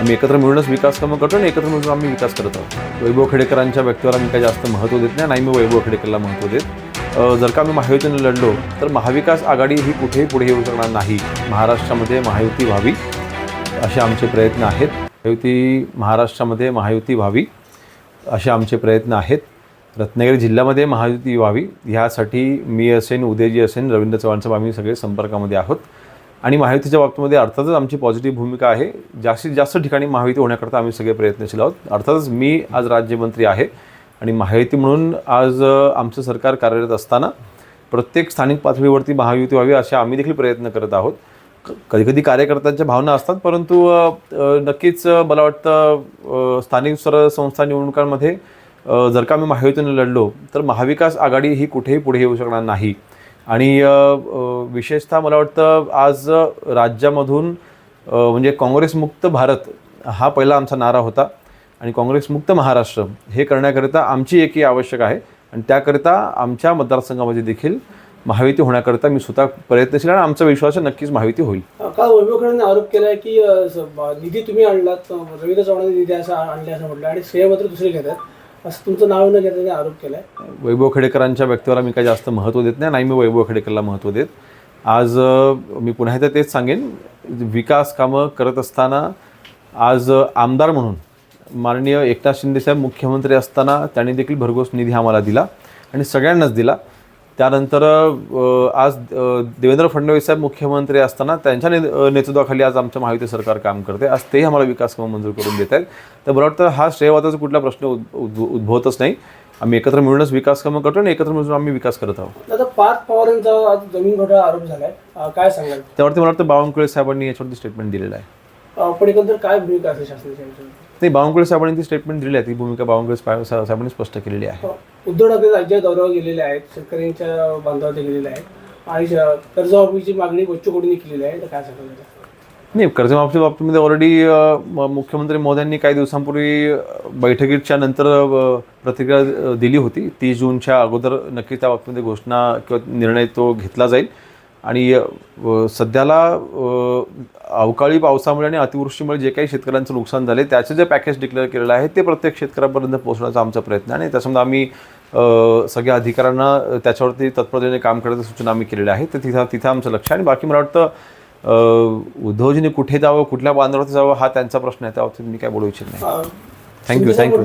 आम्ही एकत्र मिळूनच विकास कामं करतो आणि एकत्र मिळून आम्ही विकास करत आहोत. वैभव खेडेकरांच्या व्यक्तीवर आम्ही काही जास्त महत्त्व देत नाही नाही मी वैभव खेडेकरला महत्त्व देत. जर का आम्ही महायुतीने लढलो तर महाविकास आघाडी ही कुठेही पुढे येऊ शकणार नाही. महाराष्ट्रामध्ये महायुती व्हावी असे आमचे प्रयत्न आहेत. महायुती महाराष्ट्रामध्ये महायुती व्हावी असे आमचे प्रयत्न आहेत. रत्नागिरी जिल्ह्यामध्ये महायुती व्हावी ह्यासाठी मी असेन उदयजी असेन रवींद्र चव्हाणसाहेब आम्ही सगळे संपर्कामध्ये आहोत. आणि महायुतीच्या बाबतीमध्ये अर्थातच आमची पॉझिटिव्ह भूमिका आहे. जास्तीत जास्त ठिकाणी महायुती होण्याकरता आम्ही सगळे प्रयत्नशील आहोत. अर्थातच मी आज राज्यमंत्री आहे आणि महायुती म्हणून आज आमचं सरकार कार्यरत असताना प्रत्येक स्थानिक पातळीवरती महायुती व्हावी असे आम्ही देखील प्रयत्न करत आहोत. कधी कधी कार्यकर्त्यांच्या भावना असतात परंतु नक्कीच मला वाटतं स्थानिक स्तर संस्था निवडणुकांमध्ये जर का मी महायुतीने लढलो तर महाविकास आघाडी ही कुठेही पुढे येऊ शकणार नाही. आणि विशेषतः मला वाटतं आज राज्यामधून म्हणजे काँग्रेसमुक्त भारत हा पहिला आमचा नारा होता आणि काँग्रेसमुक्त महाराष्ट्र हे करण्याकरिता आमची एकी आवश्यक आहे आणि त्याकरिता आमच्या मतदारसंघामध्ये देखील महायुती होण्याकरिता मी स्वतः प्रयत्नशील आणि आमचा विश्वास नक्कीच महायुती होईल. काल वैभवकरांनी आरोप केलाय की निधी तुम्ही आणलात रवींद्र चव्हाणांनी निधी असं आणले असं म्हटलं आणि श्रेय मात्र दुसरे घेतात. असं तुमचं नाव न घेता त्यांनी आरोप केलाय? वैभव खेडेकरांच्या व्यक्तीवर आम्ही काही जास्त महत्त्व देत नाही. नाही मी वैभव खेडेकरला महत्त्व देत. आज मी पुन्हा एकदा तेच सांगेन. विकास कामं करत असताना आज आमदार म्हणून माननीय एकनाथ शिंदेसाहेब मुख्यमंत्री असताना त्यांनी देखील भरघोस निधी आम्हाला दिला आणि सगळ्यांनाच दिला. त्यानंतर आज देवेंद्र फडणवीस साहेब मुख्यमंत्री असताना त्यांच्या ने नेतृत्वाखाली आज आमचं महायुती सरकार काम करते. आज तेही आम्हाला विकास कामं मंजूर करून देत आहेत तर मला वाटतं हा श्रेयवादाचा कुठला प्रश्न उद्- उद्भवतच नाही. आम्ही एकत्र मिळूनच विकास कामं करतो आणि एकत्र मिळून आम्ही विकास करत आहोत. आता पार्थ पवारांचा आज जमीन घोटाळा आरोप झालाय. अ, काय सांगाल? त्यावरती मला वाटतं बावनकुळे साहेबांनी याच्यावरती स्टेटमेंट दिलेलं आहे. अ, पण एकंदर काय भूमिका असेल याच्यावर? नाही बावनकुळे साहेबांनी ती स्टेटमेंट दिलेली आहे. ती भूमिका बावनकुळे साहेब- साहेबांनी स्पष्ट केलेली आहे. उद्धव ठाकरे राज्य दौऱ्यावर गेलेले आहेत शेतकऱ्यांच्या बांधावर ते गेलेले आहेत. आणि श- कर्जमाफीची मागणी बच्चू कडूंनी केलेली आहे. तर काय सांगाल? नाही कर्जमाफीच्या बाबतीमध्ये ऑलरेडी मुख्यमंत्री मोद्यांनी काही दिवसांपूर्वी बैठकीच्या नंतर प्रतिक्रिया दिली होती. तीस जूनच्या अगोदर नक्कीच त्या बाबतीमध्ये घोषणा किंवा निर्णय तो घेतला जाईल. आणि सध्याला अवकाळी पावसामुळे आणि अतिवृष्टीमुळे जे काही शेतकऱ्यांचं नुकसान झाले त्याचं जे पॅकेज डिक्लेअर केलेलं आहे ते प्रत्येक शेतकऱ्यापर्यंत पोहोचण्याचा आमचा प्रयत्न आहे. आणि त्याच्यामध्ये आम्ही सगळ्या अधिकाऱ्यांना त्याच्यावरती तत्परतेने काम करण्याच्या सूचना आम्ही केलेल्या आहेत तर तिथं तिथं आमचं लक्ष आहे. आणि बाकी मला वाटतं उद्धवजींनी कुठे जावं कुठल्या बांधावरती जावं हा त्यांचा प्रश्न आहे. त्या बाबतीत मी काय बोलू इच्छित नाही. Thank you thank you